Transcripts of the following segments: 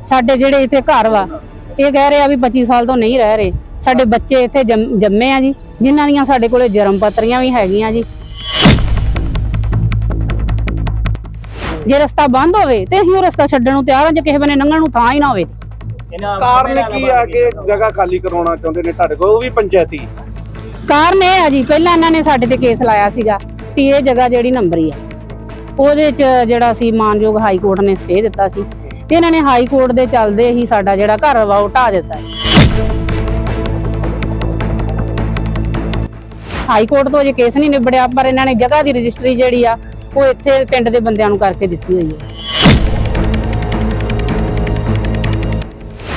ਸਾਡੇ ਜਿਹੜੇ ਇੱਥੇ ਘਰ ਵਾ ਇਹ ਕਹਿ ਰਹੇ ਆ ਵੀ 25 ਸਾਲ ਤੋਂ ਨਹੀਂ ਰਹਿ ਰਹੇ। ਸਾਡੇ ਬੱਚੇ ਇੱਥੇ ਜੰਮ- ਆ ਜੀ ਜਿਨ੍ਹਾਂ ਦੀਆਂ ਸਾਡੇ ਕੋਲੇ ਜਨਮ ਪੱਤਰੀਆਂ ਵੀ ਹੈਗੀਆਂ ਜੀ। ਜੇ ਰਸਤਾ ਬੰਦ ਹੋਵੇ ਤੇ ਅਸੀਂ ਉਹ ਰਸਤਾ ਛੱਡਣ ਨੂੰ ਤਿਆਰ ਹਾਂ ਜੇ ਕਿਸੇ ਬਨੇ ਲੰਘਣ ਨੂੰ ਥਾਂ ਹੀ ਨਾ ਹੋਵੇ। ਕਾਰਨ ਕੀ ਆ ਕਿ ਜਗ੍ਹਾ ਖਾਲੀ ਕਰਾਉਣਾ ਚਾਹੁੰਦੇ ਨੇ ਤੁਹਾਡੇ ਕੋਲ? ਉਹ ਵੀ ਪੰਚਾਇਤੀ। ਕਾਰਨ ਇਹ ਆ ਜੀ ਪਹਿਲਾਂ ਇਹਨਾਂ ਨੇ ਸਾਡੇ ਤੇ ਕੇਸ ਲਾਇਆ ਸੀਗਾ ਕਿ ਇਹ ਜਗ੍ਹਾ ਜਿਹੜੀ ਨੰਬਰੀ ਆ ਉਹਦੇ ਚ ਜਿਹੜਾ ਸੀ ਮਾਨਯੋਗ ਹਾਈ ਕੋਰਟ ਨੇ ਸਟੇ ਦਿੱਤਾ ਸੀ। ਤੇ ਇਹਨਾਂ ਨੇ ਹਾਈ ਕੋਰਟ ਦੇ ਚੱਲਦੇ ਹੀ ਸਾਡਾ ਜਿਹੜਾ ਘਰ ਵਾ ਉਹ ਢਾਹ ਦਿੱਤਾ ਹਾਈ ਕੋਰਟ ਤੋਂ ਜੇ ਕੇਸ ਨਹੀਂ ਨਿਬੜਿਆ, ਪਰ ਇਹਨਾਂ ਨੇ ਜਗ੍ਹਾ ਦੀ ਰਜਿਸਟਰੀ ਜਿਹੜੀ ਆ, ਉਹ ਇੱਥੇ ਪਿੰਡ ਦੇ ਬੰਦਿਆਂ ਨੂੰ ਕਰਕੇ ਦਿੱਤੀ ਹੋਈ ਹੈ।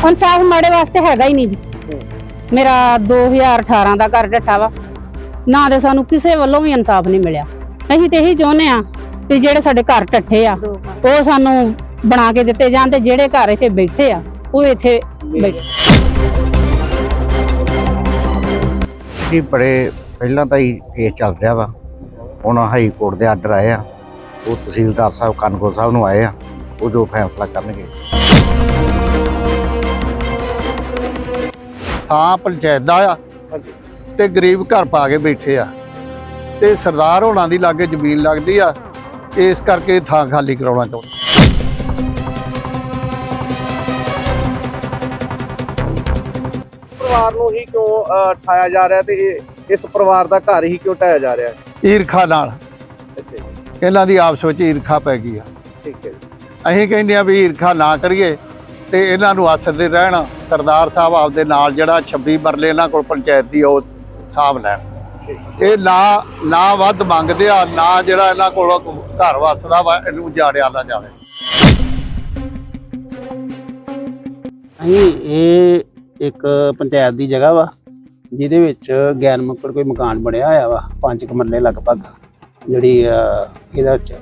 ਇਨਸਾਫ ਮਾੜੇ ਵਾਸਤੇ ਹੈਗਾ ਹੀ ਨਹੀਂ ਜੀ। ਮੇਰਾ 2018 ਦਾ ਘਰ ਢੱਠਾ ਵਾ। ਨਾ ਤੇ ਸਾਨੂੰ ਕਿਸੇ ਵੱਲੋਂ ਵੀ ਇਨਸਾਫ ਨਹੀਂ ਮਿਲਿਆ। ਅਸੀਂ ਤੇ ਇਹੀ ਚਾਹੁੰਦੇ ਆ ਕਿ ਜਿਹੜੇ ਸਾਡੇ ਘਰ ਢੱਠੇ ਆ, ਉਹ ਸਾਨੂੰ ਬਣਾ ਕੇ ਦਿੱਤੇ ਜਾਣ ਤੇ ਜਿਹੜੇ ਘਰ ਇੱਥੇ ਬੈਠੇ ਆ ਉਹ ਇੱਥੇ ਬੈਠੇ। ਜੀ ਬੜੇ ਪਹਿਲਾਂ ਤਾਂ ਹੀ ਕੇਸ ਚੱਲ ਰਿਹਾ ਵਾ। ਹੁਣ ਹਾਈ ਕੋਰਟ ਦੇ ਆਰਡਰ ਆਏ ਆ। ਉਹ ਤਹਿਸੀਲਦਾਰ ਸਾਹਿਬ ਕਾਨਗੋ ਸਾਹਿਬ ਨੂੰ ਆਏ ਆ। ਉਹ ਜੋ ਫੈਸਲਾ ਕਰਨਗੇ। ਥਾਂ ਪੰਚਾਇਤ ਦਾ ਆ ਤੇ ਗਰੀਬ ਘਰ ਪਾ ਕੇ ਬੈਠੇ ਆ। ਤੇ ਸਰਦਾਰ ਹੋਣਾ ਦੀ ਲਾਗੇ ਜ਼ਮੀਨ ਲੱਗਦੀ ਆ। ਇਸ ਕਰਕੇ ਇਹ ਥਾਂ ਖਾਲੀ ਕਰਾਉਣਾ ਚਾਹੁੰਦੇ। ਪਰਿਵਾਰ ਨੂੰ ਹੀ ਕਿਉਂ ਅਹ, ਠਾਇਆ ਜਾ ਰਿਹਾ ਤੇ ਇਸ ਪਰਿਵਾਰ ਦਾ ਘਰ ਹੀ ਕਿਉਂ ਢਾਇਆ ਜਾ ਰਿਹਾ? ਈਰਖਾ ਨਾਲ। ਇਹਨਾਂ ਦੀ ਆਪਸ ਵਿੱਚ ਈਰਖਾ ਪੈ ਗਈ ਆ। ਠੀਕ ਹੈ ਜੀ। ਅਸੀਂ ਕਹਿੰਦੇ ਆ ਵੀ ਈਰਖਾ ਨਾ ਕਰੀਏ ਤੇ ਇਹਨਾਂ ਨੂੰ ਆਸਰਦੇ ਰਹਿਣ। ਸਰਦਾਰ ਸਾਹਿਬ ਆਪਦੇ ਨਾਲ ਜਿਹੜਾ 26 ਮਰਲੇ ਇਹਨਾਂ ਕੋਲ ਪੰਚਾਇਤ ਦੀ ਉਹ ਸਾਂਭ ਲੈਣ। ਇਹ ਨਾ ਨਾ ਵੱਧ ਮੰਗਦੇ ਆ ਨਾ ਜਿਹੜਾ ਇਹਨਾਂ ਕੋਲ ਘਰ ਵਸਦਾ ਵਾ ਇਹਨੂੰ ਜਾੜਿਆ ਨਾ ਜਾਵੇ। ਅਸੀਂ ਇਹ ਇੱਕ ਪੰਚਾਇਤ ਦੀ ਜਗ੍ਹਾ ਵਾ ਜਿਹਦੇ ਵਿੱਚ ਗੈਰ ਮੁਕੜ ਕੋਈ ਮਕਾਨ ਬਣਿਆ ਹੋਇਆ ਵਾ ਪੰਜ ਕੁ ਮਰਲੇ ਲਗਭਗ ਜਿਹੜੀ ਅਹ, ਇਹਦਾ ਵਿੱਚ।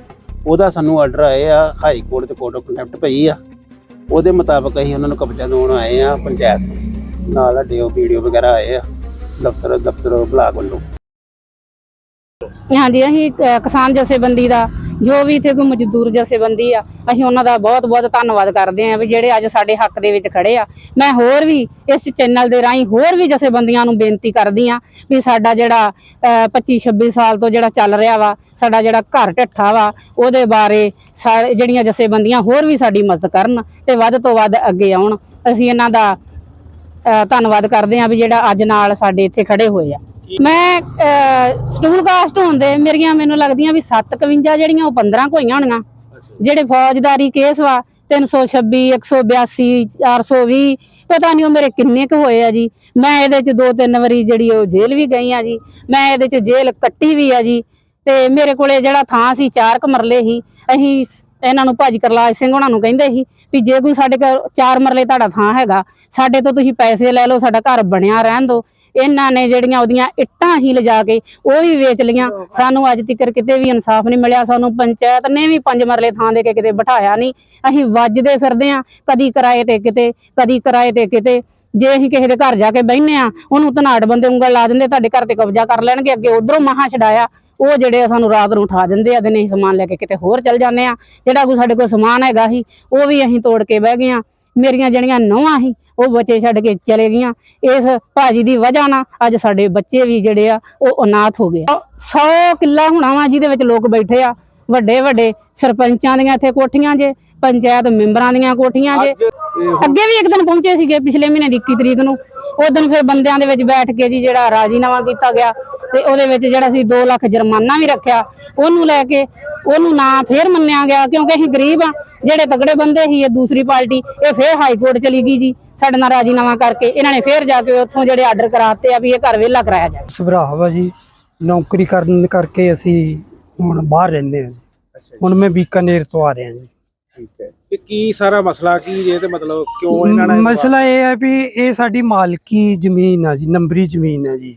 ਉਹਦਾ ਸਾਨੂੰ ਆਰਡਰ ਆਏ ਆ ਹਾਈ ਕੋਰਟ ਤੇ ਕੋਰਟ ਆਫ ਕੰਟੈਂਪਟ ਪਈ ਆ। ਉਹਦੇ ਮੁਤਾਬਕ ਅਸੀਂ ਉਹਨਾਂ ਨੂੰ ਕਬਜ਼ਾ ਦਿਵਾਉਣ ਆਏ ਆ ਪੰਚਾਇਤ ਨਾਲ ਸਾਡੇ ਉਹ ਵੀਡੀਓ ਵਗੈਰਾ ਆਏ ਆ ਦਫ਼ਤਰ ਦਫ਼ਤਰ ਬਲਾਕ ਵੱਲੋਂ। ਹਾਂਜੀ ਅਸੀਂ ਕਿਸਾਨ ਜਥੇਬੰਦੀ ਦਾ ਜੋ ਵੀ ਇੱਥੇ ਕੋਈ ਮਜ਼ਦੂਰ ਜਥੇਬੰਦੀ ਆ, ਅਸੀਂ ਉਹਨਾਂ ਦਾ ਬਹੁਤ ਬਹੁਤ ਧੰਨਵਾਦ ਕਰਦੇ ਹਾਂ ਵੀ ਜਿਹੜੇ ਅੱਜ ਸਾਡੇ ਹੱਕ ਦੇ ਵਿੱਚ ਖੜੇ ਆ। ਮੈਂ ਹੋਰ ਵੀ ਇਸ ਚੈਨਲ ਦੇ ਰਾਹੀਂ ਹੋਰ ਵੀ ਜਥੇਬੰਦੀਆਂ ਨੂੰ ਬੇਨਤੀ ਕਰਦੀ ਆ ਵੀ ਸਾਡਾ ਜਿਹੜਾ 25 26 ਸਾਲ ਤੋਂ ਜਿਹੜਾ ਚੱਲ ਰਿਹਾ ਵਾ, ਸਾਡਾ ਜਿਹੜਾ ਘਰ ਢੱਠਾ ਵਾ, ਉਹਦੇ ਬਾਰੇ ਸਾ- ਜਿਹੜੀਆਂ ਜਥੇਬੰਦੀਆਂ ਹੋਰ ਵੀ ਸਾਡੀ ਮਦਦ ਕਰਨ ਤੇ ਵੱਧ ਤੋਂ ਵੱਧ ਅੱਗੇ ਆਉਣ। ਅਸੀਂ ਇਹਨਾਂ ਦਾ ਧੰਨਵਾਦ ਕਰਦੇ ਹਾਂ ਵੀ ਜਿਹੜਾ ਅੱਜ ਨਾਲ ਸਾਡੇ ਇੱਥੇ ਖੜੇ ਹੋਏ ਆ। ਮੈਂ ਸਟੂਲ ਕਾਸਟ ਹੁੰਦੇ ਮੇਰੀਆਂ ਮੈਨੂੰ ਲੱਗਦੀਆਂ ਵੀ 751 ਜਿਹੜੀਆਂ ਉਹ 15 ਕੋਈਆਂ ਹੋਣੀਆਂ ਜਿਹੜੇ ਫੌਜਦਾਰੀ ਕੇਸ ਵਾ 326 182 420 ਪਤਾ ਨਹੀਂ ਉਹ ਮੇਰੇ ਕਿੰਨੇ ਕੁ ਹੋਏ ਆ ਜੀ। ਮੈਂ ਇਹਦੇ ਚ ਦੋ ਤਿੰਨ ਵਾਰੀ ਜਿਹੜੀ ਉਹ ਜੇਲ੍ਹ ਵੀ ਗਈ ਆ ਜੀ। ਮੈਂ ਇਹਦੇ ਚ ਜੇਲ੍ਹ ਕੱਟੀ ਵੀ ਆ ਜੀ। ਤੇ ਮੇਰੇ ਕੋਲੇ ਜਿਹੜਾ ਥਾਂ ਸੀ ਚਾਰ ਕੁ ਮਰਲੇ ਸੀ ਅਸੀਂ ਇਹਨਾਂ ਨੂੰ ਭਾਜੀ ਕਰਲਾਜ ਸਿੰਘ ਉਹਨਾਂ ਨੂੰ ਕਹਿੰਦੇ ਸੀ ਵੀ ਜੇ ਕੋਈ ਸਾਡੇ ਕੋਲ ਚਾਰ ਮਰਲੇ ਤੁਹਾਡਾ ਥਾਂ ਹੈਗਾ ਸਾਡੇ ਤੋਂ ਤੁਸੀਂ ਪੈਸੇ ਲੈ ਲਓ ਸਾਡਾ ਘਰ ਬਣਿਆ ਰਹਿਣ ਦਿਓ। ਇਹਨਾਂ ਨੇ ਜਿਹੜੀਆਂ ਉਹਦੀਆਂ ਇੱਟਾਂ ਹੀ ਲਿਜਾ ਕੇ ਉਹ ਵੀ ਵੇਚ ਲੀਆਂ ਸਾਨੂੰ ਅੱਜ ਤੱਕ ਕਿਤੇ ਵੀ ਇਨਸਾਫ ਨਹੀਂ ਮਿਲਿਆ। ਸਾਨੂੰ ਪੰਚਾਇਤ ਨੇ ਵੀ ਪੰਜ ਮਰਲੇ ਥਾਂ ਦੇ ਕੇ ਕਿਤੇ ਬਿਠਾਇਆ ਨਹੀਂ। ਅਸੀਂ ਵੱਜਦੇ ਫਿਰਦੇ ਆ ਕਦੀ ਕਿਰਾਏ ਤੇ ਕਿਤੇ ਕਦੀ ਕਿਰਾਏ ਤੇ ਕਿਤੇ। ਜੇ ਅਸੀਂ ਕਿਸੇ ਦੇ ਘਰ ਜਾ ਕੇ ਬਹਿੰਨੇ ਆ ਉਹਨੂੰ ਧਨਾੜ ਬੰਦੇ ਉਂਗਲ ਲਾ ਦਿੰਦੇ ਤੁਹਾਡੇ ਘਰ ਤੇ ਕਬਜ਼ਾ ਕਰ ਲੈਣਗੇ। ਅੱਗੇ ਉਧਰੋਂ ਮਹਾ ਛਡਾਇਆ। ਉਹ ਜਿਹੜੇ ਸਾਨੂੰ ਰਾਤ ਨੂੰ ਉਠਾ ਦਿੰਦੇ ਆ ਦਿਨੇ ਅਸੀਂ ਸਮਾਨ ਲੈ ਕੇ ਕਿਤੇ ਹੋਰ ਚੱਲ ਜਾਂਦੇ ਆ ਜਿਹੜਾ ਕੋਈ ਸਾਡੇ ਕੋਲ ਸਮਾਨ ਹੈਗਾ ਸੀ ਉਹ ਵੀ ਅਸੀਂ ਤੋੜ ਕੇ ਬਹਿ ਗਏ ਆ ਮੇਰੀਆਂ ਜਿਹੜੀਆਂ ਨੌਵਾਂ ਸੀ ਉਹ ਬੱਚੇ ਛੱਡ ਕੇ ਚਲੇ ਗਈਆਂ। ਇਸ ਭਾਜੀ ਦੀ ਵਜ੍ਹਾ ਨਾਲ ਅੱਜ ਸਾਡੇ ਬੱਚੇ ਵੀ ਜਿਹੜੇ ਆ ਉਹ ਅਨਾਥ ਹੋ ਗਏ 100 ਕਿੱਲਾ ਹੋਣਾ ਵਾ ਜਿਹਦੇ ਵਿੱਚ ਲੋਕ ਬੈਠੇ ਆ। ਵੱਡੇ ਵੱਡੇ ਸਰਪੰਚਾਂ ਦੀਆਂ ਇੱਥੇ ਕੋਠੀਆਂ ਜੇ ਪੰਚਾਇਤ ਮੈਂਬਰਾਂ ਦੀਆਂ ਕੋਠੀਆਂ ਜੇ। ਅੱਗੇ ਵੀ ਇੱਕ ਦਿਨ ਪਹੁੰਚੇ ਸੀਗੇ ਪਿਛਲੇ ਮਹੀਨੇ ਦੀ 21 ਤਰੀਕ ਨੂੰ। ਉਹ ਦਿਨ ਫਿਰ ਬੰਦਿਆਂ ਦੇ ਵਿੱਚ ਬੈਠ ਕੇ ਜੀ ਜਿਹੜਾ ਰਾਜੀਨਾਮਾ ਕੀਤਾ ਗਿਆ ਤੇ ਉਹਦੇ ਵਿੱਚ ਜਿਹੜਾ ਸੀ 2 ਲੱਖ ਜੁਰਮਾਨਾ ਵੀ ਰੱਖਿਆ। ਉਹਨੂੰ ਲੈ ਕੇ ਉਹਨੂੰ ਨਾ ਫੇਰ ਮੰਨਿਆ ਗਿਆ ਕਿਉਂਕਿ ਅਸੀਂ ਗਰੀਬ ਆ। ਜਿਹੜੇ ਤਗੜੇ ਬੰਦੇ ਸੀ ਇਹ ਦੂਸਰੀ ਪਾਰਟੀ ਇਹ ਫੇਰ ਹਾਈ ਕੋਰਟ ਚਲੀ ਗਈ ਜੀ। ਸਾਡੇ ਨਾਲ ਰਾਜੀਨਾਮਾ ਕਰਕੇ ਇਹਨਾਂ ਨੇ ਫੇਰ ਜਾ ਕੇ ਉੱਥੋਂ ਜਿਹੜੇ ਆਰਡਰ ਕਰਾਤੇ ਆ ਵੀ ਇਹ ਘਰ ਵਿਹਲਾ ਕਰਾਇਆ ਜਾਏ ਸੁਭਾਅ ਵਾ ਜੀ ਨੌਕਰੀ ਕਰਨ ਕਰਕੇ ਅਸੀਂ ਹੁਣ ਬਾਹਰ ਰਹਿੰਦੇ ਹਾਂ ਜੀ। ਹੁਣ ਮੈਂ ਬੀਕਾਨੇਰ ਤੋਂ ਆ ਰਿਹਾ ਜੀ। ਠੀਕ ਹੈ। ਤੇ ਕੀ ਸਾਰਾ ਮਸਲਾ ਕੀ ਜੇ ਤੇ ਮਤਲਬ ਕਿਉਂ ਇਹਨਾਂ ਨੇ ਮਸਲਾ ਇਹ ਹੈ ਵੀ ਇਹ ਸਾਡੀ ਮਾਲਕੀ ਜ਼ਮੀਨ ਆ ਜੀ ਨੰਬਰੀ ਜ਼ਮੀਨ ਹੈ ਜੀ।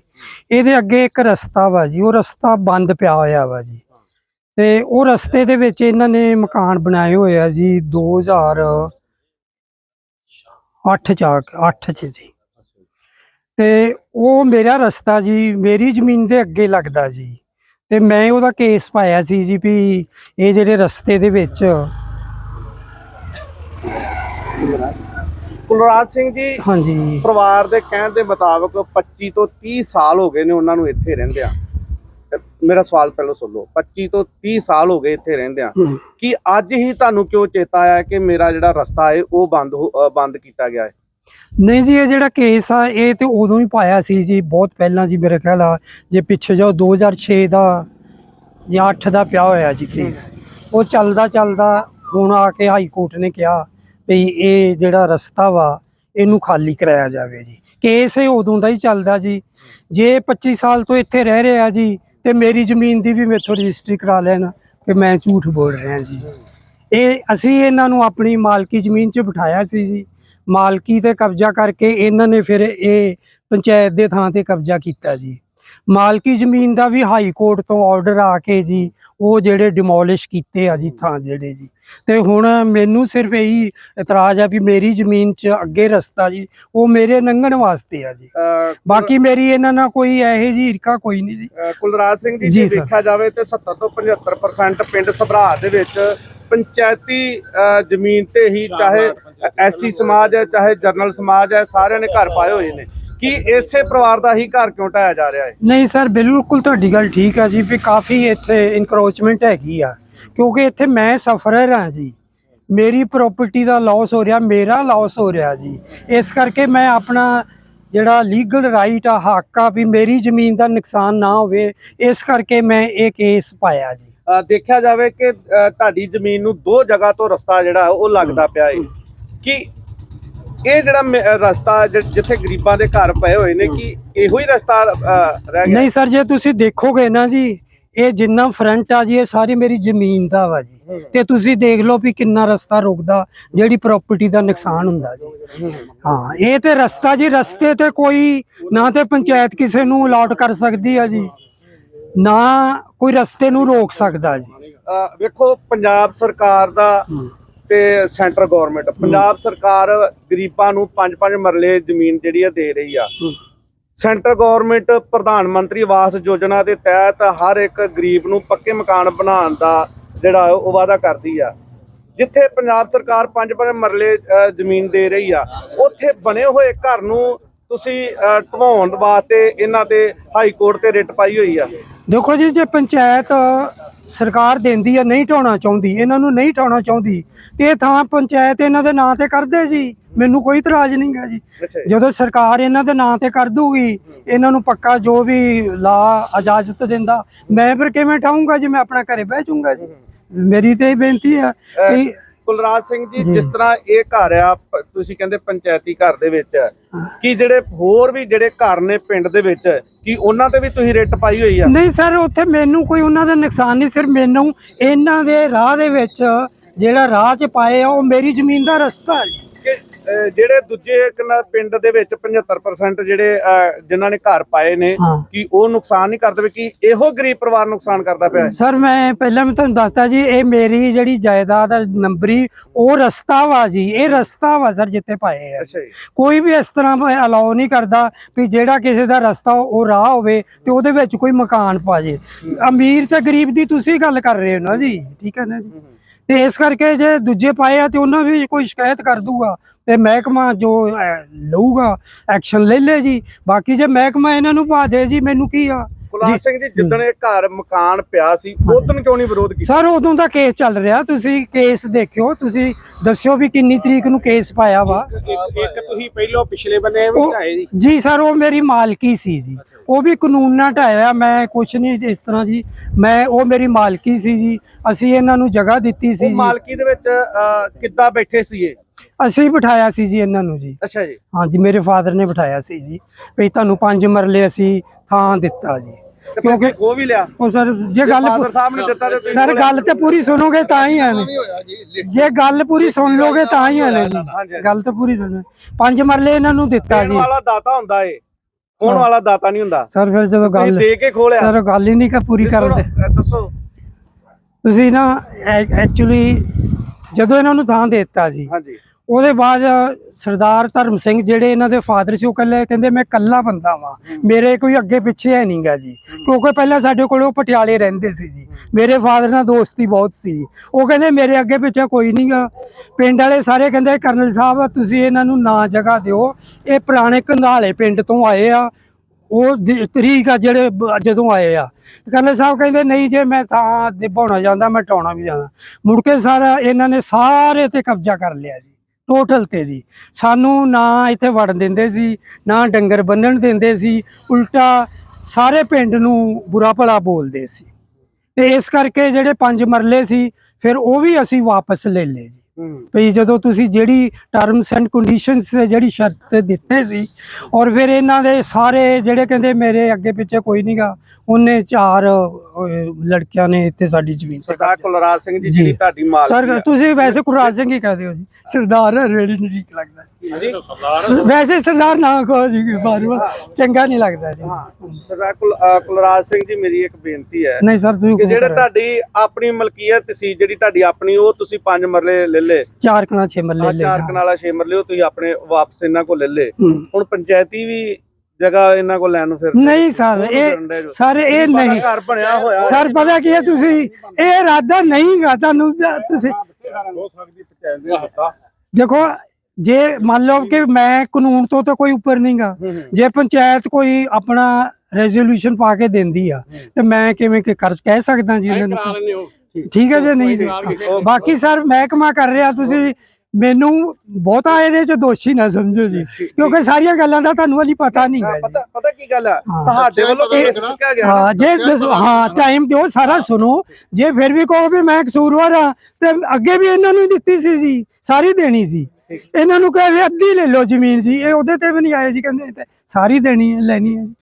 ਇਹਦੇ ਅੱਗੇ ਇੱਕ ਰਸਤਾ ਵਾ ਜੀ ਉਹ ਰਸਤਾ ਬੰਦ ਪਿਆ ਹੋਇਆ ਵਾ ਜੀ। ਤੇ ਉਹ ਰਸਤੇ ਦੇ ਵਿੱਚ ਇਹਨਾਂ ਨੇ ਮਕਾਨ ਬਣਾਏ ਹੋਏ ਆ ਜੀ 2008 ਚ 8 ਚ ਜੀ। ਤੇ ਉਹ ਮੇਰਾ ਰਸਤਾ ਜੀ ਮੇਰੀ ਜ਼ਮੀਨ ਦੇ ਅੱਗੇ ਲੱਗਦਾ ਜੀ। ਤੇ ਮੈਂ ਉਹਦਾ ਕੇਸ ਪਾਇਆ ਸੀ ਜੀ ਵੀ ਇਹ ਜਿਹੜੇ ਰਸਤੇ ਦੇ ਵਿੱਚ ਕੁਲਰਾਜ ਸਿੰਘ ਜੀ ਹਾਂਜੀ। ਪਰਿਵਾਰ ਦੇ ਕਹਿਣ ਦੇ ਮੁਤਾਬਕ 25 ਤੋਂ 30 ਸਾਲ ਹੋ ਗਏ ਨੇ ਉਹਨਾਂ ਨੂੰ ਇੱਥੇ ਰਹਿੰਦਿਆਂ। ਮੇਰਾ ਸਵਾਲ ਪਹਿਲਾਂ ਸੁਣ ਲਓ 25 ਤੋਂ 30 ਸਾਲ ਹੋ ਗਏ ਇੱਥੇ ਰਹਿੰਦਿਆਂ। ਕਿ ਅੱਜ ਹੀ ਤੁਹਾਨੂੰ ਕਿਉਂ ਚੇਤਾ ਆਇਆ ਕਿ ਮੇਰਾ ਜਿਹੜਾ ਰਸਤਾ ਹੈ ਉਹ ਬੰਦ ਬੰਦ ਕੀਤਾ ਗਿਆ ਹੈ? ਨਹੀਂ ਜੀ ਇਹ ਜਿਹੜਾ ਕੇਸ ਆ ਇਹ ਤੇ ਉਦੋਂ ਹੀ ਪਾਇਆ ਸੀ ਜੀ ਬਹੁਤ ਪਹਿਲਾਂ ਜੀ ਮੇਰੇ ਖਿਆਲ ਆ ਜੇ ਪਿੱਛੇ ਜਾਓ 2006 ਦਾ ਜਾਂ 8 ਦਾ ਪਿਆ ਹੋਇਆ ਜੀ ਕੇਸ ਉਹ ਚੱਲਦਾ ਚੱਲਦਾ ਹੁਣ ਆ ਕੇ ਹਾਈ ਕੋਰਟ ਨੇ ਕਿਹਾ ਵੀ ਇਹ ਜਿਹੜਾ ਰਸਤਾ ਵਾ ਇਹਨੂੰ ਖਾਲੀ ਕਰਾਇਆ ਜਾਵੇ ਜੀ। ਕੇਸ ਇਹ ਉਦੋਂ ਦਾ ਹੀ ਚੱਲਦਾ ਜੀ। ਜੇ 25 ਸਾਲ ਤੋਂ ਇੱਥੇ ਰਹਿ ਰਿਹਾ ਜੀ ਤੇ ਮੇਰੀ ਜ਼ਮੀਨ ਦੀ ਵੀ ਮੇਥੋਂ ਰਜਿਸਟਰੀ ਕਰਾ ਲੈਣ ਕਿ ਮੈਂ ਝੂਠ ਬੋਲ ਰਿਹਾ ਜੀ। ਇਹ ਅਸੀਂ ਇਹਨਾਂ ਨੂੰ ਆਪਣੀ ਮਾਲਕੀ ਜ਼ਮੀਨ 'ਚ ਬਿਠਾਇਆ ਸੀ ਜੀ। ਮਾਲਕੀ ਤੇ ਕਬਜ਼ਾ ਕਰਕੇ ਇਹਨਾਂ ਨੇ ਫਿਰ ਇਹ ਪੰਚਾਇਤ ਦੇ ਥਾਂ ਤੇ ਕਬਜ਼ਾ ਕੀਤਾ ਜੀ। ਮਾਲਕੀ ਜ਼ਮੀਨ ਦਾ ਵੀ ਹਾਈ ਕੋਰਟ ਤੋਂ ਆਰਡਰ ਆ ਕੇ ਜੀ ਉਹ ਜਿਹੜੇ ਡਿਮੋਲਿਸ਼ ਕੀਤੇ ਆ ਜੀ ਥਾਂ ਜਿਹੜੇ ਜੀ। ਤੇ ਹੁਣ ਮੈਨੂੰ ਸਿਰਫ ਇਹੀ ਇਤਰਾਜ਼ ਆ ਵੀ ਮੇਰੀ ਜ਼ਮੀਨ 'ਚ ਅੱਗੇ ਰਸਤਾ ਜੀ ਉਹ ਮੇਰੇ ਲੰਘਣ ਵਾਸਤੇ ਆ ਜੀ। ਬਾਕੀ ਮੇਰੀ ਇਹਨਾਂ ਨਾਲ ਕੋਈ ਇਹੋ ਜੀ ਈਰਖਾ ਕੋਈ ਨਹੀਂ ਜੀ। ਕੁਲਰਾਜ ਸਿੰਘ ਜੀ ਜੀ। ਦੇਖਿਆ ਜਾਵੇ ਤੇ 70 ਤੋਂ 75% ਪਿੰਡ ਸਭਰਾ ਦੇ ਵਿੱਚ ਪੰਚਾਇਤੀ ਜ਼ਮੀਨ ਤੇ ਹੀ ਚਾਹੇ ਐਸੀ ਸਮਾਜ ਹੈ ਚਾਹੇ ਜਰਨਲ ਸਮਾਜ ਹੈ ਸਾਰਿਆਂ ਨੇ ਘਰ ਪਾਏ ਹੋਏ ਨੇ। ਕੀ ਇਸੇ ਪਰਿਵਾਰ ਦਾ ਹੀ ਘਰ ਕਿਉਂ ਢਾਇਆ ਜਾ ਰਿਹਾ ਹੈ? ਨਹੀਂ ਸਰ ਬਿਲਕੁਲ ਤੁਹਾਡੀ ਗੱਲ ਠੀਕ ਆ ਜੀ ਵੀ ਕਾਫੀ ਇੱਥੇ ਇਨਕਰੋਚਮੈਂਟ ਹੈਗੀ ਆ। ਕਿਉਂਕਿ ਇੱਥੇ ਮੈਂ ਸਫਰਰ ਹਾਂ ਜੀ। ਮੇਰੀ ਪ੍ਰਾਪਰਟੀ ਦਾ ਲਾਸ ਹੋ ਰਿਹਾ ਮੇਰਾ ਲਾਸ ਹੋ ਰਿਹਾ ਜੀ। ਇਸ ਕਰਕੇ ਮੈਂ ਆਪਣਾ ਜਿਹੜਾ ਲੀਗਲ ਰਾਈਟ ਆ ਹੱਕ ਆ ਵੀ ਮੇਰੀ ਜ਼ਮੀਨ ਦਾ ਨੁਕਸਾਨ ਨਾ ਹੋਵੇ ਇਸ ਕਰਕੇ ਮੈਂ ਇਹ ਕੇਸ ਪਾਇਆ ਜੀ। ਦੇਖਿਆ ਜਾਵੇ ਕਿ ਤੁਹਾਡੀ ਜ਼ਮੀਨ ਨੂੰ ਦੋ ਜਗ੍ਹਾ ਤੋਂ ਰਸਤਾ ਜਿਹੜਾ ਉਹ ਲੱਗਦਾ ਪਿਆ ਹੈ। ਕਿ ਇਹ ਜਿਹੜਾ ਮੇ- ਰਸਤਾ ਜਿ- ਜਿੱਥੇ ਗਰੀਬਾਂ ਦੇ ਘਰ ਪਏ ਹੋਏ ਨੇ ਕਿ ਇਹੋ ਹੀ ਰਸਤਾ ਅ, ਰਹਿ ਗਿਆ? ਨਹੀਂ ਸਰ ਜੇ ਤੁਸੀਂ ਦੇਖੋਗੇ ਨਾ ਜੀ ਇਹ ਜਿੰਨਾ ਫਰੰਟ ਆ ਜੀ ਇਹ ਸਾਰੀ ਮੇਰੀ ਜ਼ਮੀਨ ਦਾ ਵਾ ਜੀ। ਤੇ ਤੁਸੀਂ ਦੇਖ ਲਓ ਵੀ ਕਿੰਨਾ ਰਸਤਾ ਰੁਕਦਾ ਜਿਹੜੀ ਪ੍ਰਾਪਰਟੀ ਦਾ ਨੁਕਸਾਨ ਹੁੰਦਾ ਜੀ। ਹਾਂ। ਇਹ ਤੇ ਰਸਤਾ ਜੀ ਰਸਤੇ ਤੇ ਕੋਈ ਨਾ ਤੇ ਪੰਚਾਇਤ ਕਿਸੇ ਨੂੰ ਅਲਾਟ ਕਰ ਸਕਦੀ ਆ ਜੀ ਨਾ ਕੋਈ ਰਸਤੇ ਨੂੰ ਰੋਕ ਸਕਦਾ ਜੀ। ਅ, ਵੇਖੋ ਪੰਜਾਬ ਸਰਕਾਰ ਦਾ ਤੇ ਸੈਂਟਰ ਗਵਰਨਮੈਂਟ ਪੰਜਾਬ ਸਰਕਾਰ ਗਰੀਬਾਂ ਨੂੰ 5-5 ਮਰਲੇ ਜ਼ਮੀਨ ਜਿਹੜੀ ਆ ਦੇ ਰਹੀ ਆ। ਸੈਂਟਰ ਗਵਰਨਮੈਂਟ ਪ੍ਰਧਾਨ ਮੰਤਰੀ ਆਵਾਸ ਯੋਜਨਾ ਦੇ ਤਹਿਤ ਹਰ ਇੱਕ ਗਰੀਬ ਨੂੰ ਪੱਕੇ ਮਕਾਨ ਬਣਾਉਣ ਦਾ ਜਿਹੜਾ ਉਹ ਵਾਅਦਾ ਕਰਦੀ ਆ। ਜਿੱਥੇ ਪੰਜਾਬ ਸਰਕਾਰ 5-5 ਮਰਲੇ ਜ਼ਮੀਨ ਦੇ ਰਹੀ ਆ ਉੱਥੇ ਬਣੇ ਹੋਏ ਘਰ ਨੂੰ ਤੁਸੀਂ ਢਵਾਉਣ ਵਾਸਤੇ ਇਹਨਾਂ ਤੇ ਹਾਈ ਕੋਰਟ ਤੇ ਰਿਟ ਪਾਈ ਹੋਈ ਆ? ਦੇਖੋ ਜੀ ਜੇ ਪੰਚਾਇਤ ਸਰਕਾਰ ਦਿੰਦੀ ਆ ਨਹੀਂ ਢਾਉਣਾ ਚਾਹੁੰਦੀ ਇਹਨਾਂ ਨੂੰ ਨਹੀਂ ਢਾਉਣਾ ਚਾਹੁੰਦੀ ਤੇ ਇਹ ਥਾਂ ਪੰਚਾਇਤ ਇਹਨਾਂ ਦੇ ਨਾਂ ਤੇ ਕਰਦੇ ਜੀ। ਮੈਨੂੰ ਕੋਈ ਇਤਰਾਜ਼ ਜੀ। ਅੱਛਾ ਜੀ। ਜਦੋਂ ਸਰਕਾਰ ਇਹਨਾਂ ਦੇ ਨਾਂ ਤੇ ਕਰ ਦੂਗੀ ਇਹਨਾਂ ਨੂੰ ਪੱਕਾ ਜੋ ਵੀ ਲਾ ਇਜਾਜ਼ਤ ਦਿੰਦਾ ਮੈਂ ਫਿਰ ਕਿਵੇਂ ਠਾਉਂਗਾ ਜੀ? ਮੈਂ ਆਪਣਾ ਘਰੇ ਬਹਿ ਜਾਊਂਗਾ ਜੀ। ਮੇਰੀ ਤੇ ਇਹ ਬੇਨਤੀ ਆ ਕਿ ਕੁਲਰਾਜ ਸਿੰਘ ਜੀ। ਜਿਸ ਤਰ੍ਹਾਂ ਇਹ ਘਰ ਆ ਤੁਸੀਂ ਕਹਿੰਦੇ ਪੰਚਾਇਤੀ ਘਰ ਦੇ ਵਿੱਚ ਕੀ ਜਿਹੜੇ ਹੋਰ ਵੀ ਜਿਹੜੇ ਘਰ ਨੇ ਪਿੰਡ ਦੇ ਵਿੱਚ ਕੀ ਉਹਨਾਂ ਤੇ ਵੀ ਤੁਸੀਂ ਰਿਟ ਪਾਈ ਹੋਈ ਆ? ਨਹੀਂ ਸਰ ਉੱਥੇ ਮੈਨੂੰ ਕੋਈ ਉਹਨਾਂ ਦਾ ਨੁਕਸਾਨ ਨਹੀਂ ਸਿਰਫ ਮੈਨੂੰ ਇਹਨਾਂ ਦੇ ਰਾਹ ਦੇ ਵਿੱਚ ਜਿਹੜਾ ਰਾਹ 'ਚ ਪਾਏ ਆ ਉਹ ਮੇਰੀ ਜ਼ਮੀਨ ਦਾ ਰਸਤਾ ਹੈ। ਜਿਹੜੇ ਦੂਜੇ ਪਿੰਡ ਦੇ ਵਿੱਚ 75% ਜਿਹੜੇ ਜਿਨ੍ਹਾਂ ਨੇ ਘਰ ਪਾਏ ਨੇ ਕੀ ਉਹ ਨੁਕਸਾਨ ਨਹੀਂ ਕਰਦੇ ਕੀ ਇਹੋ ਗਰੀਬ ਪਰਿਵਾਰ ਨੁਕਸਾਨ ਕਰਦਾ ਪਿਆ? ਸਰ ਮੈਂ ਪਹਿਲਾਂ ਮੈਂ ਤੁਹਾਨੂੰ ਦੱਸਤਾ ਜੀ ਇਹ ਮੇਰੀ ਜਿਹੜੀ ਜਾਇਦਾਦ ਨੰਬਰੀ ਉਹ ਰਸਤਾ ਵਾ ਜੀ ਇਹ ਰਸਤਾ ਵਾ ਸਰ ਜਿੱਥੇ ਪਾਏ ਆ। ਕੋਈ ਵੀ ਇਸ ਤਰ੍ਹਾਂ ਅਲਾਉ ਨਹੀਂ ਕਰਦਾ ਵੀ ਜਿਹੜਾ ਕਿਸੇ ਦਾ ਰਸਤਾ ਉਹ ਰਾਹ ਹੋਵੇ ਤੇ ਉਹਦੇ ਵਿੱਚ ਕੋਈ ਮਕਾਨ ਪਾ ਜੇ। ਅਮੀਰ ਤੇ ਗਰੀਬ ਦੀ ਤੁਸੀਂ ਗੱਲ ਕਰ ਰਹੇ ਹੋ ਨਾ ਜੀ ਠੀਕ ਹੈ ਨਾ ਜੀ? ਤੇ ਇਸ ਕਰਕੇ ਜੇ ਦੂਜੇ ਪਾਏ ਆ ਤੇ ਉਹਨਾਂ ਵੀ ਕੋਈ ਸ਼ਿਕਾਇਤ ਕਰ ਦੂਗਾ ਤੇ ਮਹਿਕਮਾ ਜੋ ਲਊਗਾ ਐਕਸ਼ਨ ਲੈ ਲੇ ਜੀ। ਬਾਕੀ ਜੇ ਮਹਿਕਮਾ ਇਹਨਾਂ ਨੂੰ ਪਾ ਦੇ ਜੀ, ਮੈਨੂੰ ਕੀ ਆ? ਕੁਲਰਾਜ ਸਿੰਘ ਜੀ ਜਿੱਦਣ ਇਹ ਘਰ ਮਕਾਨ ਪਿਆ ਸੀ ਉਦੋਂ ਕਿਉਂ ਨਹੀਂ ਵਿਰੋਧ ਕੀਤਾ? ਸਰ ਉਦੋਂ ਦਾ ਕੇਸ ਚੱਲ ਰਿਹਾ। ਤੁਸੀਂ ਕੇਸ ਦੇਖਿਓ ਤੁਸੀਂ ਦੱਸਿਓ ਵੀ ਕਿੰਨੀ ਤਰੀਕ ਨੂੰ ਕੇਸ ਪਾਇਆ ਵਾ। ਇੱਕ ਤੁਸੀਂ ਪਹਿਲਾਂ ਪਿਛਲੇ ਬੰਨੇ ਉਹ- ਜੀ। ਸਰ ਉਹ ਮੇਰੀ ਮਾਲਕੀ ਸੀ ਜੀ। ਉਹ ਵੀ ਕਾਨੂੰਨ ਨਾਲ ਢਾਇਆ ਮੈਂ ਕੁਛ ਨਹੀਂ ਇਸ ਤਰ੍ਹਾਂ ਜੀ। ਮੈਂ ਉਹ ਮੇਰੀ ਮਾਲਕੀ ਸੀ ਜੀ। ਅਸੀਂ ਇਹਨਾਂ ਨੂੰ ਜਗ੍ਹਾ ਦਿੱਤੀ ਸੀ ਉਹ ਜੀ। ਮਾਲਕੀ ਦੇ ਵਿੱਚ ਕਿੱਦਾਂ ਬੈਠੇ ਸੀ ਇਹ ਅਸੀਂ ਬਿਠਾਇਆ ਸੀ ਜੀ ਇਹਨਾਂ ਨੂੰ ਜੀ। ਅੱਛਾ ਜੀ। ਹਾਂਜੀ ਮੇਰੇ ਫਾਦਰ ਨੇ ਬਿਠਾਇਆ ਸੀ ਜੀ। ਵੀ ਤੁਹਾਨੂੰ ਪੰਜ ਮਰਲੇ ਅਸੀਂ ਥਾਂ ਦਿੱਤਾ ਜੀ। ਕਿਉਂਕਿ ਉਹ ਵੀ ਲਿਆ। ਉਹ ਸਰ ਜੇ ਗੱਲ ਫਾਦਰ ਸਾਹਿਬ ਨੇ ਦਿੱਤਾ ਤੇ ਤੁਸੀਂ ਸਰ ਗੱਲ ਤੇ ਪੂਰੀ ਸੁਣੋਗੇ ਤਾਂ ਹੀ ਆਨੇ ਜੇ ਗੱਲ ਪੂਰੀ ਸੁਣ ਲੋਗੇ ਤਾਂ ਹੀ ਆਨੇ ਹਾਂਜੀ, ਜੀ। ਗੱਲ ਤਾਂ ਪੂਰੀ ਸੁਣੋ। ਪੰਜ ਮਰਲੇ ਇਹਨਾਂ ਨੂੰ ਦਿੱਤਾ ਜੀ। ਵਾਲਾ ਦਾਤਾ ਹੁੰਦਾ ਏ। ਖੋਣ ਹਾਂ। ਵਾਲਾ ਦਾਤਾ ਨਹੀਂ ਹੁੰਦਾ। ਸਰ ਫਿਰ ਜਦੋਂ ਗੱਲ ਦੇ ਕੇ ਖੋਲਿਆ। ਸਰ ਗੱਲ ਹੀ ਨਹੀਂ ਕਿ ਪੂਰੀ ਕਰਦੇ। ਦੱਸੋ। ਤੁਸੀਂ ਨਾ ਐਕਚੁਅਲੀ ਜਦੋਂ ਇਹਨਾਂ ਨੂੰ ਥਾਂ ਦੇ ਦਿੱਤਾ ਜੀ ਹਾਂਜੀ। ਉਹਦੇ ਬਾਅਦ ਸਰਦਾਰ ਧਰਮ ਸਿੰਘ ਜਿਹੜੇ ਇਹਨਾਂ ਦੇ ਫਾਦਰ ਸੀ, ਉਹ ਕੱਲੇ ਕਹਿੰਦੇ ਮੈਂ ਕੱਲਾ ਬੰਦਾ ਵਾਂ। ਮੇਰੇ ਕੋਈ ਅੱਗੇ ਪਿੱਛੇ ਹੈ ਨਹੀਂਗਾ ਜੀ। ਕਿਉਂਕਿ ਪਹਿਲਾਂ ਸਾਡੇ ਕੋਲ ਉਹ ਪਟਿਆਲੇ ਰਹਿੰਦੇ ਸੀ ਜੀ। ਮੇਰੇ ਫਾਦਰ ਨਾਲ ਦੋਸਤੀ ਬਹੁਤ ਸੀ। ਉਹ ਕਹਿੰਦੇ ਮੇਰੇ ਅੱਗੇ ਪਿੱਛੇ ਕੋਈ ਨਹੀਂਗਾ ਪਿੰਡ ਵਾਲੇ ਸਾਰੇ ਕਹਿੰਦੇ, ਕਰਨਲ ਸਾਹਿਬ, ਤੁਸੀਂ ਇਹਨਾਂ ਨੂੰ ਨਾ ਜਗ੍ਹਾ ਦਿਓ। ਇਹ ਪੁਰਾਣੇ ਕੰਧਾਲੇ ਪਿੰਡ ਤੋਂ ਆਏ ਆ। ਉਹ ਤਰੀਕ ਆ ਜਿਹੜੇ ਜਦੋਂ ਆਏ ਆ। ਕਰਨਲ ਸਾਹਿਬ ਕਹਿੰਦੇ, ਨਹੀਂ ਜੇ ਮੈਂ ਤਾਂ ਨਿਭਾਉਣਾ ਜਾਂਦਾ ਮੈਂ ਟਾਉਣਾ ਵੀ ਜਾਂਦਾ ਮੁੜ ਕੇ ਸਾਰਾ ਇਹਨਾਂ ਨੇ ਸਾਰੇ ਤੇ ਕਬਜ਼ਾ ਕਰ ਲਿਆ ਜੀ। ਟੋਟਲ ਤੇ ਜੀ। ਸਾਨੂੰ ਨਾ ਇੱਥੇ ਵੜਨ ਦਿੰਦੇ ਸੀ, ਨਾ ਡੰਗਰ ਬੰਨਣ ਦਿੰਦੇ ਸੀ, ਉਲਟਾ ਸਾਰੇ ਪਿੰਡ ਨੂੰ ਬੁਰਾ ਭਲਾ ਬੋਲਦੇ ਸੀ। ਤੇ ਇਸ ਕਰਕੇ ਜਿਹੜੇ ਪੰਜ ਮਰਲੇ ਸੀ, ਫਿਰ ਉਹ ਵੀ ਅਸੀਂ ਵਾਪਸ ਲੈ ਲਏ ਜੀ। ਵੀ ਜਦੋਂ ਤੁਸੀਂ ਜਿਹੜੀ ਟਰਮਸ ਐਂਡ ਕੰਡੀਸ਼ਨਸ ਜਿਹੜੀ ਸ਼ਰਤ ਦਿੱਤੇ ਸੀ ਔਰ ਫਿਰ ਇਹਨਾਂ ਦੇ ਸਾਰੇ ਜਿਹੜੇ ਕਹਿੰਦੇ ਮੇਰੇ ਅੱਗੇ ਪਿੱਛੇ ਕੋਈ ਨਹੀਂਗਾ ਉਹਨੇ ਚਾਰ ਲੜਕਿਆਂ ਨੇ ਇੱਥੇ ਸਾਡੀ ਜ਼ਮੀਨ ਤੇ ਸਰਦਾਰ ਕੁਲਰਾਜ ਸਿੰਘ ਜੀ। ਜਿਹੜੀ ਤੁਹਾਡੀ ਮਾਲਕੀ ਸਰ। ਤੁਸੀਂ ਵੈਸੇ ਕੁਰਾਜ ਸਿੰਘ ਹੀ ਕਹਦੇ ਹੋ ਜੀ ਸਰਦਾਰ ਰੇੜੀ ਨਹੀਂ ਠੀਕ ਲੱਗਦਾ ਵੈਸੇ ਸਰਦਾਰ ਨਾ ਕਹੋ ਜੀ ਬਾਰ ਬਾਰ ਚੰਗਾ ਨਹੀਂ ਲੱਗਦਾ ਜੀ। ਸਰਦਾਰ ਕੁਲਰਾਜ ਸਿੰਘ ਜੀ ਮੇਰੀ ਇੱਕ ਬੇਨਤੀ ਹੈ ਨਹੀਂ ਸਰ ਤੁਸੀਂ ਕਿ ਜਿਹੜੇ। ਤੁਹਾਡੀ ਆਪਣੀ ਮਲਕੀਅਤ ਸੀ ਜਿਹੜੀ ਤੁਹਾਡੀ ਆਪਣੀ ਉਹ ਤੁਸੀਂ ਪੰਜ ਮਰਲੇ ਲੈ ਲੇ। ਚਾਰ ਕਣਾ ਛੇ ਆ ਲੈ ਚਾਰ। ਕਨਾਲਾ ਛੇ ਮਰਲੇ ਉਹ ਤੁਸੀਂ ਆਪਣੇ ਵਾਪਸ ਇਹਨਾਂ ਕੋਲ ਲੈ ਲੇ। ਹੁਣ ਪੰਚਾਇਤੀ ਵੀ ਜਗ੍ਹਾ ਇਹਨਾਂ ਕੋਲ ਲੈਣ ਨੂੰ ਫਿਰ ਨਹੀਂ ਸਰ ਇਹ ਸਰ ਇਹ ਨਹੀਂ। ਘਰ ਬਣਿਆ ਹੋਇਆ ਸਰ ਪਤਾ ਕੀ ਹੈ ਤੁਸੀਂ? ਇਹ ਇਰਾਦਾ ਨਹੀਂਗਾ ਤੁਹਾਨੂੰ ਤੁਸੀਂ ਦੇਖੋ ਜੇ ਮੰਨ ਲਓ ਕਿ ਮੈਂ ਕਾਨੂੰਨ ਤੋਂ ਤਾਂ ਕੋਈ ਉੱਪਰ ਨਹੀਂਗਾ ਜੇ ਪੰਚਾਇਤ ਕੋਈ ਆਪਣਾ ਰੈਜ਼ੋਲੂਸ਼ਨ ਪਾ ਕੇ ਦਿੰਦੀ ਆ ਤੇ ਮੈਂ ਕਿਵੇਂ ਕਿ ਕਰ ਕਹਿ ਸਕਦਾ ਜੀ ਇਹਨਾਂ ਨੂੰ? ਠੀਕ ਹੈ ਜੀ ਨਹੀਂ? ਜੀ ਬਾਕੀ ਸਰ ਮਹਿਕਮਾ ਕਰ ਰਿਹਾ ਤੁਸੀਂ। ਮੈਨੂੰ ਬਹੁਤਾ ਇਹਦੇ ਚ ਦੋਸ਼ੀ ਨਾ ਸਮਝੋ ਜੀ। ਕਿਉਂਕਿ ਸਾਰੀਆਂ ਗੱਲਾਂ ਦਾ ਤੁਹਾਨੂੰ ਹਲੀ ਪਤਾ ਨਹੀਂਗਾ ਜੀ। ਪਤਾ ਪਤਾ ਕੀ ਗੱਲ ਆ? ਹਾਂ। ਤੁਹਾਡੇ ਵੱਲੋਂ ਪਤਾ ਕੇਸ ਲੱਗਣਾ। ਚੁੱਕਿਆ ਗਿਆ ਨਾ। ਹਾਂ ਜੇ ਹਾਂ ਟਾਈਮ ਦਿਓ ਸਾਰਾ ਸੁਣੋ। ਜੇ ਫਿਰ ਵੀ ਕਹੋ ਵੀ ਮੈਂ ਕਸੂਰਵਾਰ ਆ ਤੇ ਅੱਗੇ ਵੀ ਇਹਨਾਂ ਨੂੰ ਦਿੱਤੀ ਸੀ ਜੀ ਸਾਰੀ ਦੇਣੀ ਸੀ। ਇਹਨਾਂ ਨੂੰ ਕਹੇ ਵੀ ਅੱਧੀ ਲੈ ਲਓ ਜ਼ਮੀਨ ਜੀ, ਇਹ ਉਹਦੇ ਤੇ ਵੀ ਨਹੀਂ ਆਏ ਜੀ, ਕਹਿੰਦੇ ਇਹ ਤੇ ਸਾਰੀ ਦੇਣੀ ਹੈ, ਲੈਣੀ ਹੈ